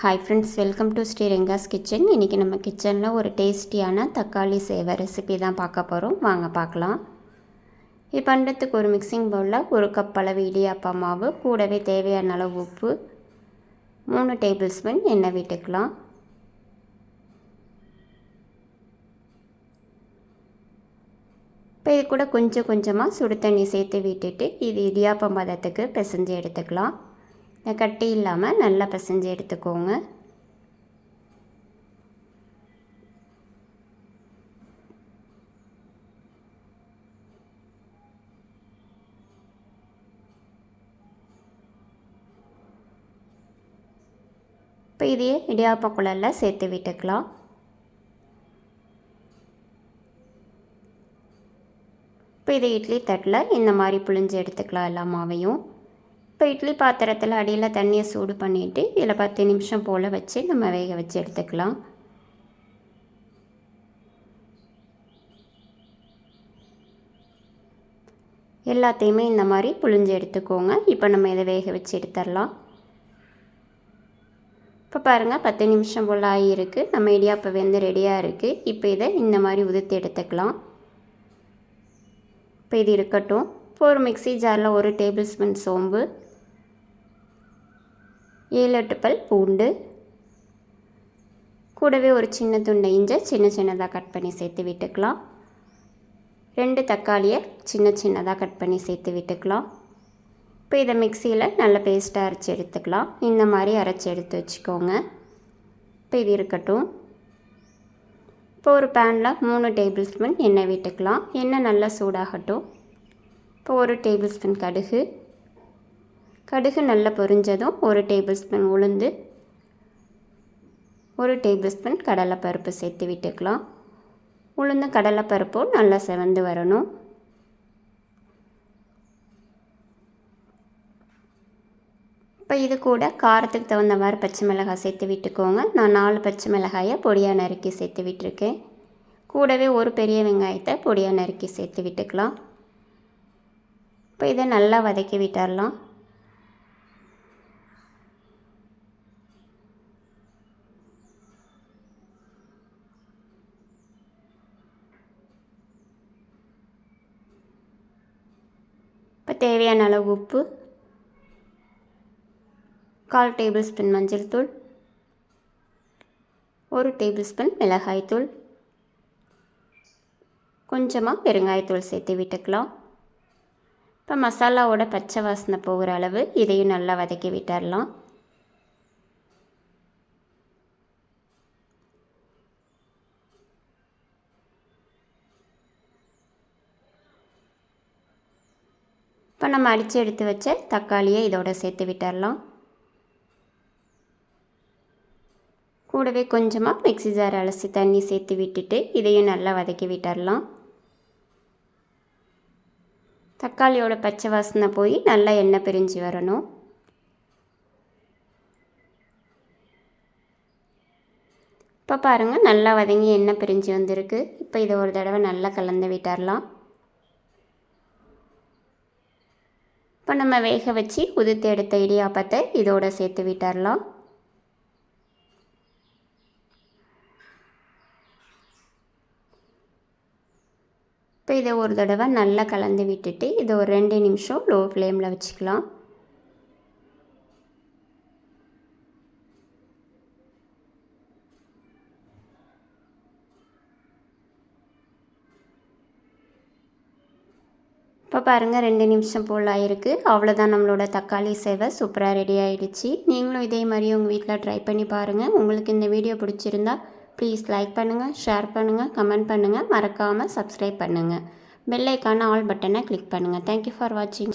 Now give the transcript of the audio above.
Hi friends welcome to Sri Renga's kitchen இன்றைக்கி நம்ம கிச்சனில் ஒரு டேஸ்டியான தக்காளி சேவை ரெசிபி தான் பார்க்க போகிறோம் வாங்க பார்க்கலாம். இப்போ பண்ணுறதுக்கு ஒரு மிக்சிங் பவுலில் ஒரு கப் அளவு இடியாப்பா மாவு கூடவே தேவையான அளவு உப்பு மூணு டேபிள் ஸ்பூன் எண்ணெய் விட்டுக்கலாம். இப்போ இது கூட கொஞ்சம் கொஞ்சமாக சுடு தண்ணி சேர்த்து விட்டுட்டு இது இடியாப்பம் பதத்துக்கு பிசைஞ்சு எடுத்துக்கலாம். கட்டி இல்லாமல் நல்லா பிசைஞ்சு எடுத்துக்கோங்க. இப்போ இதையே இடியாப்ப குழலில் சேர்த்து விட்டுக்கலாம். இப்போ இதை இட்லி தட்டில் இந்த மாதிரி புழிஞ்சு எடுத்துக்கலாம் எல்லா மாவையும். இப்போ இட்லி பாத்திரத்தில் அடியில் தண்ணியை சூடு பண்ணிவிட்டு இதில் பத்து நிமிஷம் போல் வச்சு நம்ம வேக வச்சு எடுத்துக்கலாம். எல்லாத்தையுமே இந்த மாதிரி புழிஞ்சு எடுத்துக்கோங்க. இப்போ நம்ம இதை வேக வச்சு எடுத்துடலாம். இப்போ பாருங்கள் பத்து நிமிஷம் போல் ஆகியிருக்கு. நம்ம இடியாப்பை வெந்து ரெடியாக இருக்குது இப்போ இதை இந்த மாதிரி உதுத்து எடுத்துக்கலாம். இப்போ இது இருக்கட்டும். இப்போ ஒரு மிக்சி ஜாரில் ஒரு டேபிள் ஸ்பூன் சோம்பு ஏழு எட்டு பல் பூண்டு. கூடவே ஒரு சின்ன துண்டை இஞ்சை சின்ன சின்னதாக கட் பண்ணி சேர்த்து விட்டுக்கலாம். ரெண்டு தக்காளியை சின்ன சின்னதாக கட் பண்ணி சேர்த்து விட்டுக்கலாம். இப்போ இதை மிக்சியில் நல்ல பேஸ்ட்டாக அரைச்சி எடுத்துக்கலாம். இந்த மாதிரி அரைச்சி எடுத்து வச்சுக்கோங்க. இப்போ இது இருக்கட்டும். இப்போ ஒரு பேனில் மூணு டேபிள் ஸ்பூன் எண்ணெய் விட்டுக்கலாம். எண்ணெய் நல்லா சூடாகட்டும். இப்போ ஒரு டேபிள் ஸ்பூன் கடுகு. கடுகு நல்லா பொரிஞ்சதும் ஒரு டேபிள் ஸ்பூன் உளுந்து ஒரு டேபிள் ஸ்பூன் கடலைப்பருப்பு சேர்த்து விட்டுக்கலாம். உளுந்து கடலைப்பருப்பும் நல்லா செவந்து வரணும். இப்போ இது கூட காரத்துக்கு தகுந்த மாதிரி பச்சை மிளகாய் சேர்த்து விட்டுக்கோங்க. நான் நாலு பச்சை மிளகாயை பொடியாக நறுக்கி சேர்த்து விட்டுருக்கேன். கூடவே ஒரு பெரிய வெங்காயத்தை பொடியாக நறுக்கி சேர்த்து விட்டுக்கலாம். இப்போ இதை நல்லா வதக்கி விட்டுடலாம் தேவையான அளவு உப்பு கால் டேபிள் ஸ்பூன் மஞ்சள் தூள் ஒரு டேபிள் ஸ்பூன் மிளகாய்த்தூள் கொஞ்சமாக பெருங்காயத்தூள் சேர்த்து விட்டுக்கலாம். இப்போ மசாலாவோட பச்சை வாசனை போகிற அளவு இதையும் நல்லா வதக்கி விட்டுடலாம் இப்போ நம்ம அடித்து எடுத்து வச்ச தக்காளியை இதோட சேர்த்து விட்டுடலாம் கூடவே கொஞ்சமாக மிக்சி ஜார் அலசி தண்ணி சேர்த்து விட்டுட்டு இதையும் நல்லா வதக்கி விட்டுடலாம் தக்காளியோட பச்சை வாசனை போய் நல்லா எண்ணெய் பிரிஞ்சு வரணும். இப்போ பாருங்கள் நல்லா வதங்கி எண்ணெய் பிரிஞ்சு வந்திருக்கு. இப்போ இதை ஒரு தடவை நல்லா கலந்து விட்டுடலாம் இப்போ நம்ம வேக வச்சு உதுத்து எடுத்த இடியாப்பத்தை இதோடு சேர்த்து விட்டுடலாம் இப்போ இதை ஒரு தடவை நல்லா கலந்து விட்டுட்டு இதை ஒரு ரெண்டு நிமிஷம் லோ ஃப்ளேமில் வச்சுக்கலாம். இப்போ பாருங்கள் ரெண்டு நிமிஷம் போல் ஆயிருக்கு. அவ்வளோதான் நம்மளோட தக்காளி சேவை சூப்பராக ரெடி ஆகிடுச்சு நீங்களும் இதே மாதிரி உங்கள் வீட்டில் ட்ரை பண்ணி பாருங்கள் உங்களுக்கு இந்த வீடியோ பிடிச்சிருந்தா ப்ளீஸ் லைக் பண்ணுங்கள் ஷேர் பண்ணுங்கள் கமெண்ட் பண்ணுங்கள் மறக்காமல் சப்ஸ்கிரைப் பண்ணுங்கள் பெல்லைக்கான ஆல் பட்டனை கிளிக் பண்ணுங்கள் தேங்க்யூ ஃபார் வாட்சிங்